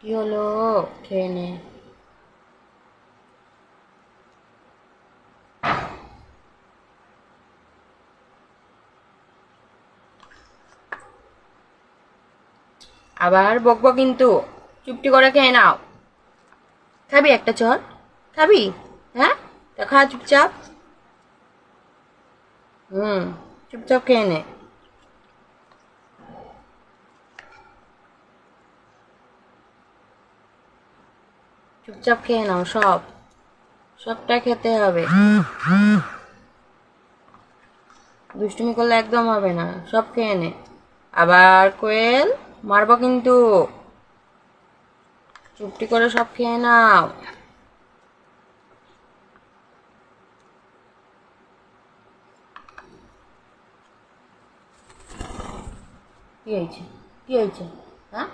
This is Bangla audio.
কি হলো? খেয়ে নে। আবার বকবো কিন্তু। চুপটি করে খেয়ে নাও। খাবি একটা চল। খাবি? হ্যাঁ? তা খা চুপচাপ। হুম, চুপচাপ খেয়ে নে। চুপচাপ খেয়ে নাও, সব। সবটা খেতে হবে। দুষ্টুমি করলে একদম হবে না, সব খেয়ে নে। আবার কোয়েল, মারবো কিন্তু। চুপটি করে সব খেয়ে নাও। কি হয়েছে? কি হয়েছে? হ্যাঁ?